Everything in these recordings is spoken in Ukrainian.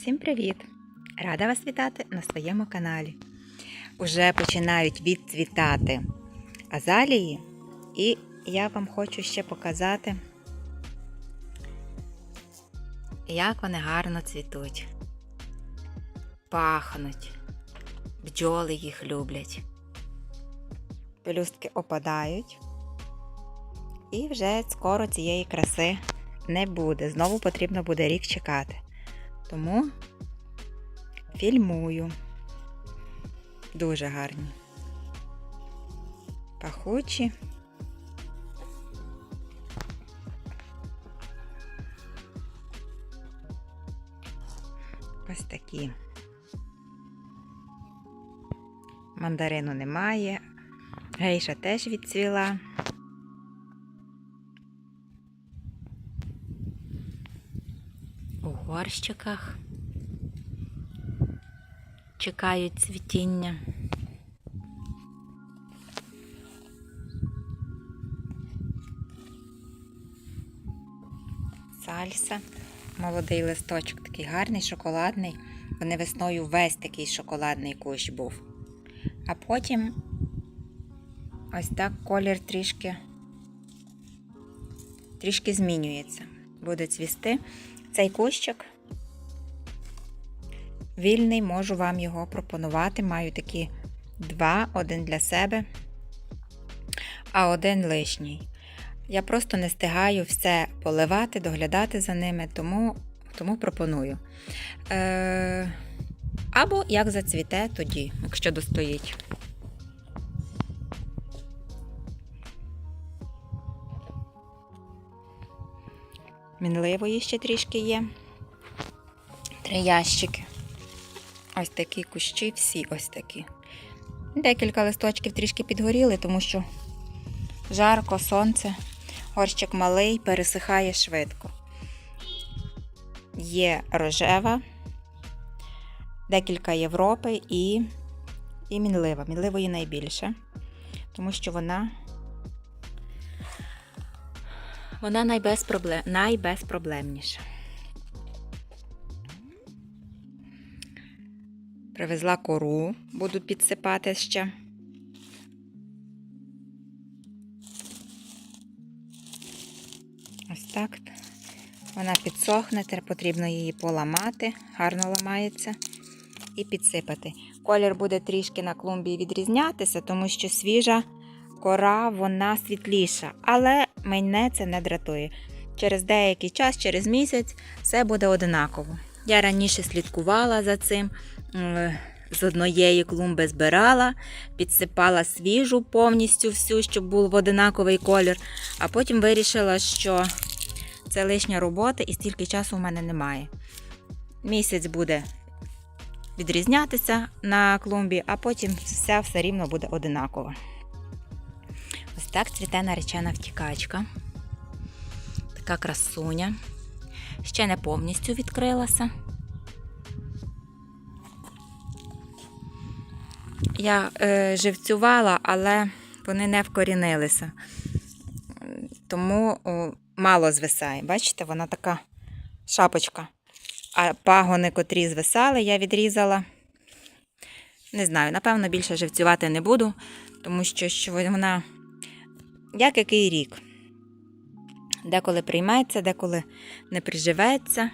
Всім привіт! Рада вас вітати на своєму каналі. Уже починають відцвітати азалії, і я вам хочу ще показати, як вони гарно цвітуть, пахнуть, бджоли їх люблять. Пелюстки опадають, і вже скоро цієї краси не буде. Знову потрібно буде рік чекати. Тому фільмую. Дуже гарні. Пахучі. Ось такі. Мандарину немає. Гейша теж відцвіла. Горщиках чекають цвітіння. Сальса. Молодий листочок такий гарний, шоколадний. Вони весною весь такий шоколадний кущ був. А потім ось так колір трішки, трішки змінюється. Буде цвісти. Цей кущик вільний, можу вам його пропонувати. Маю такі два, один для себе, а один лишній. Я просто не стигаю все поливати, доглядати за ними, тому, тому пропоную. Е, або як зацвіте тоді, якщо достоїть. Мінливої ще трішки є. Три ящики. Ось такі кущі, всі ось такі. Декілька листочків трішки підгоріли, тому що жарко, сонце, горщик малий, пересихає швидко. Є рожева, декілька Європи і, і мінлива. Мінливої найбільше, тому що вона вона найбезпроблем... найбезпроблемніша. Привезла кору, буду підсипати ще. Ось так. Вона підсохне, тепер потрібно її поламати, гарно ламається, і підсипати. Колір буде трішки на клумбі відрізнятися, тому що свіжа кора вона світліша, але мене це не дратує. Через деякий час, через місяць, все буде одинаково. Я раніше слідкувала за цим, з однієї клумби збирала, підсипала свіжу повністю всю, щоб був одинаковий колір, а потім вирішила, що це лишня робота і стільки часу в мене немає. Місяць буде відрізнятися на клумбі, а потім все все рівно буде одинаково. Ось так цвіте наречена втікачка. Така красуня. Ще не повністю відкрилася. Я е, живцювала, але вони не вкорінилися. Тому о, мало звисає. Бачите, вона така шапочка. А пагони, котрі звисали, я відрізала. Не знаю, напевно, більше живцювати не буду, тому що, що вона як який рік. Деколи прийметься, деколи не приживеться.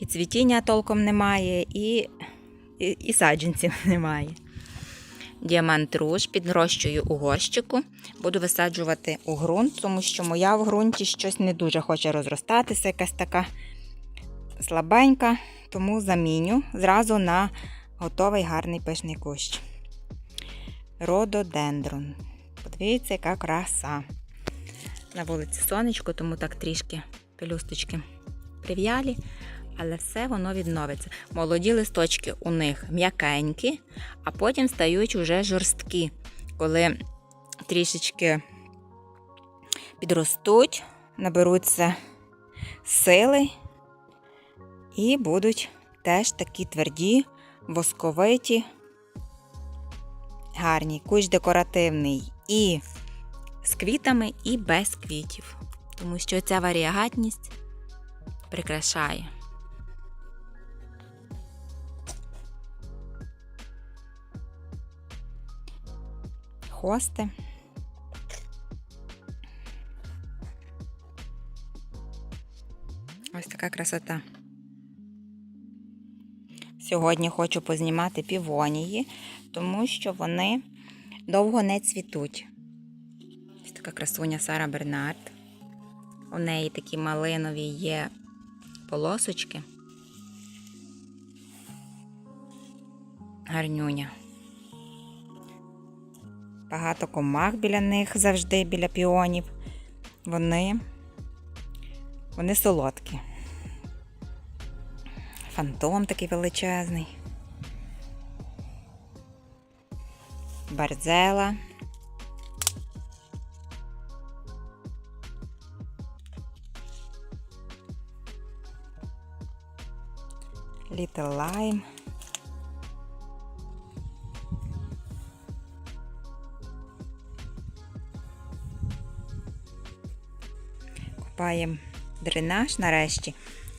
І цвітіння толком немає, і, і, і саджанців немає. Діамант руж підрощую у горщику. Буду висаджувати у ґрунт, тому що моя в ґрунті щось не дуже хоче розростатися, якась така слабенька, тому заміню зразу на готовий гарний пишний кущ. Рододендрон. Подивіться, яка краса. На вулиці сонечко, тому так трішки пелюсточки прив'ялі, але все воно відновиться. Молоді листочки у них м'якенькі, а потім стають уже жорсткі, коли трішечки підростуть, наберуться сили і будуть теж такі тверді, восковиті, гарні, кущ декоративний і з квітами, і без квітів. Тому що ця варіагатність прикрашає. Хости. Ось така красота. Сьогодні хочу познімати півонії, тому що вони довго не цвітуть. Ось така красуня Сара Бернард. У неї такі малинові є полосочки. Гарнюня. Багато комах біля них завжди, біля піонів. Вони, вони солодкі. Фантом такий величезний. Барзела. Little Lime. Купаємо дренаж нарешті.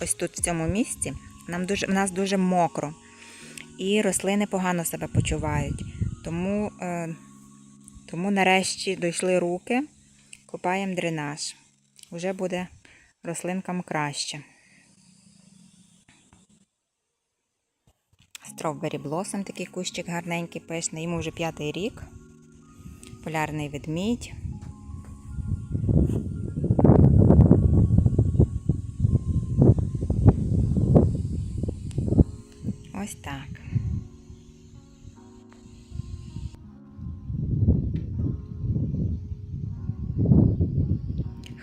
Ось тут в цьому місці. Нам дуже, в нас дуже мокро. І рослини погано себе почувають. Тому, е, тому нарешті дійшли руки, купаємо дренаж. Уже буде рослинкам краще. Стровбері блосом такий кущик гарненький, пишний. Йому вже п'ятий рік. Полярний ведмідь. Ось так.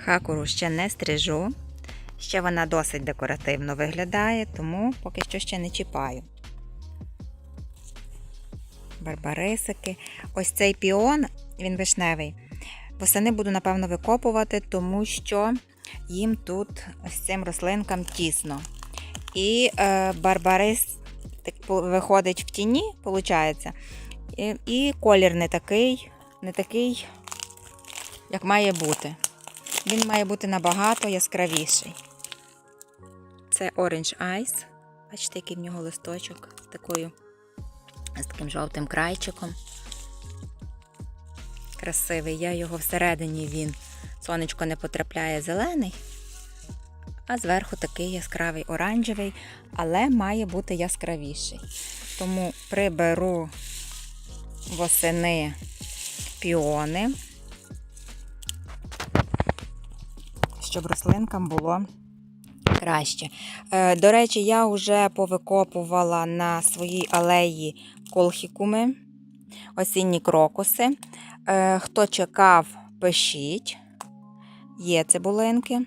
Хакуру ще не стрижу. Ще вона досить декоративно виглядає, тому поки що ще не чіпаю. Барбарисики. Ось цей піон, він вишневий. Восени буду, напевно, викопувати, тому що їм тут ось цим рослинкам тісно. І е, барбарис так виходить в тіні, виходить. І, і колір не такий, не такий, як має бути. Він має бути набагато яскравіший. Це Orange Ice. Бачите, який в нього листочок з такою, з таким жовтим крайчиком. Красивий. Я його всередині він. Сонечко не потрапляє зелений, а зверху такий яскравий оранжевий, але має бути яскравіший. Тому приберу восени піони, щоб рослинкам було краще. Е, До речі, я вже повикопувала на своїй алеї колхікуми, осінні крокуси. Е, Хто чекав, пишіть. Є цибулинки.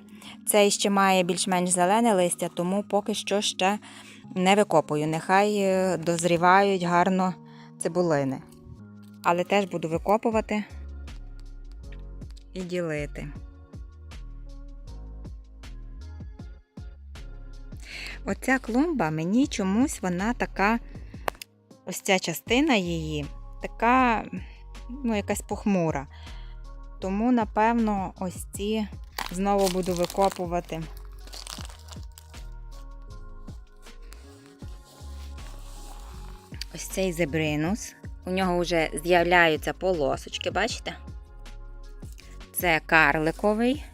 Цей ще має більш-менш зелене листя, тому поки що ще не викопую. Нехай е, дозрівають гарно цибулини. Але теж буду викопувати і ділити. Оця клумба мені чомусь вона така, ось ця частина її, така, ну, якась похмура. Тому, напевно, ось ці знову буду викопувати. Ось цей зебринус. У нього вже з'являються полосочки, бачите? Це карликовий.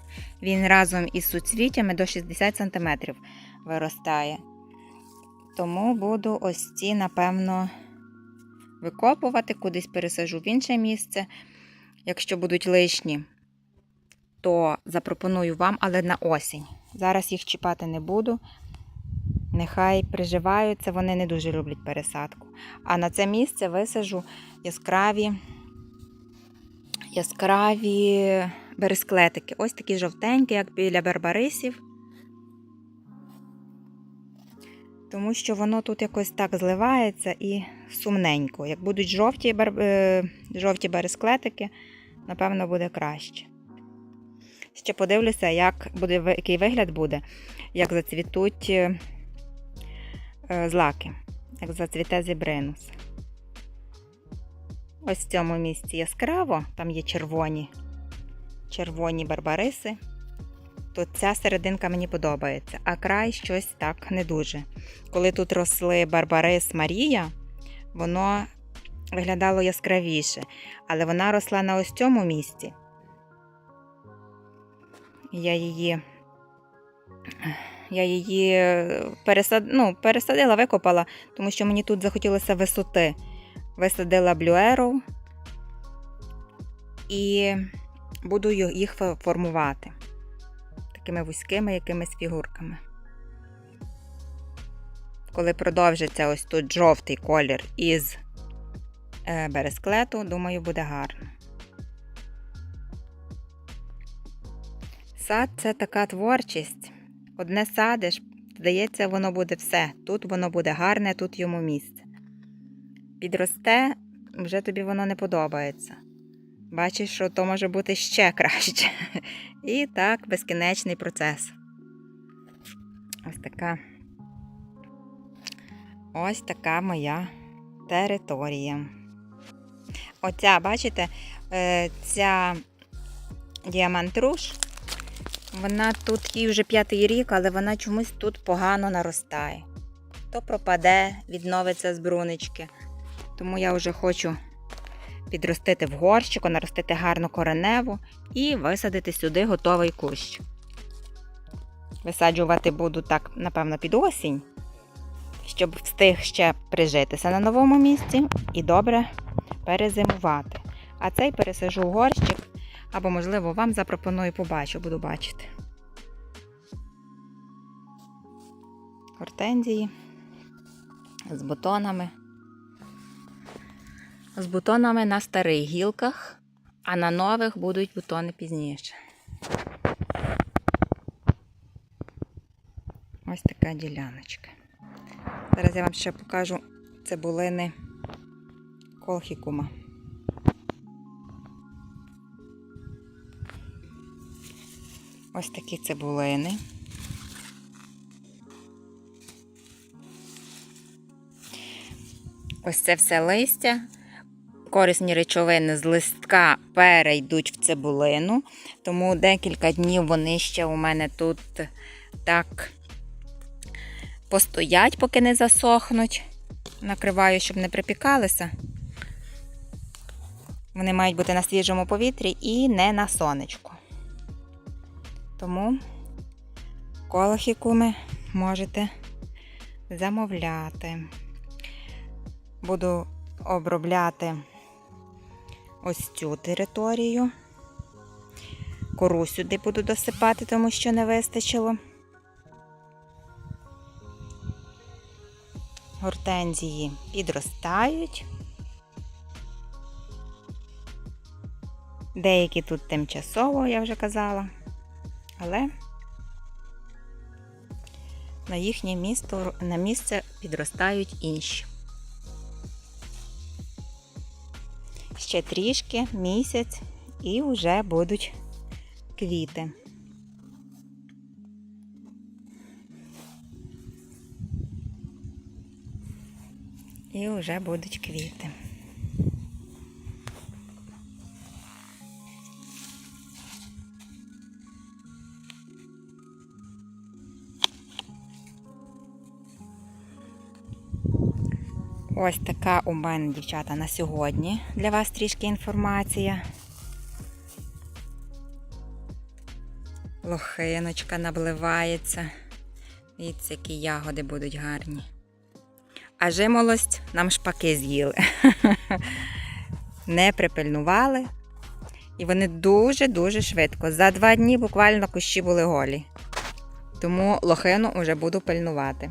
Він разом із суцвіттями до 60 см виростає. Тому буду ось ці, напевно, викопувати, кудись пересажу в інше місце. Якщо будуть лишні, то запропоную вам, але на осінь. Зараз їх чіпати не буду. Нехай приживаються, вони не дуже люблять пересадку. А на це місце висажу яскраві, яскраві бересклетики. Ось такі жовтенькі, як біля барбарисів. Тому що воно тут якось так зливається і сумненько. Як будуть жовті, е, жовті бересклетики, напевно, буде краще. Ще подивлюся, як буде, який вигляд буде, як зацвітуть е, е, злаки, як зацвіте зібринус. Ось в цьому місці яскраво, там є червоні, червоні барбариси. То ця серединка мені подобається, а край щось так не дуже. Коли тут росли Барбарис Марія, воно виглядало яскравіше, але вона росла на ось цьому місці. Я її, я її пересад, ну, пересадила, викопала, тому що мені тут захотілося висоти. Висадила блюеру і буду їх формувати такими вузькими якимись фігурками. Коли продовжиться ось тут жовтий колір із е, бересклету, думаю, буде гарно. Сад це така творчість. Одне садиш, здається, воно буде все. Тут воно буде гарне, тут йому місце. Підросте, вже тобі воно не подобається. Бачиш, що то може бути ще краще. І так, безкінечний процес. Ось така. Ось така моя територія. Оця, бачите, е, ця діамантруш, вона тут їй вже п'ятий рік, але вона чомусь тут погано наростає. То пропаде, відновиться з брунички. Тому я вже хочу підростити в горщику, наростити гарну кореневу і висадити сюди готовий кущ. Висаджувати буду так, напевно, під осінь, щоб встиг ще прижитися на новому місці і добре перезимувати. А цей пересажу в горщик, або, можливо, вам запропоную побачу, буду бачити. Гортензії з бутонами. З бутонами на старих гілках, а на нових будуть бутони пізніше. Ось така діляночка. Зараз я вам ще покажу цибулини колхікума. Ось такі цибулини. Ось це все листя. Корисні речовини з листка перейдуть в цибулину, тому декілька днів вони ще у мене тут так постоять, поки не засохнуть. Накриваю, щоб не припікалися. Вони мають бути на свіжому повітрі і не на сонечку. Тому колохікуми можете замовляти. Буду обробляти ось цю територію. Кору сюди буду досипати, тому що не вистачило. Гортензії підростають. Деякі тут тимчасово, я вже казала, але на їхнє місто, на місце підростають інші. Ще трішки, місяць, і вже будуть квіти. І вже будуть квіти. Ось така у мене, дівчата, на сьогодні для вас трішки інформація. Лохиночка набливається. Дивіться, які ягоди будуть гарні. А жимолость нам шпаки з'їли. Не припильнували. І вони дуже-дуже швидко. За два дні буквально кущі були голі. Тому лохину вже буду пильнувати.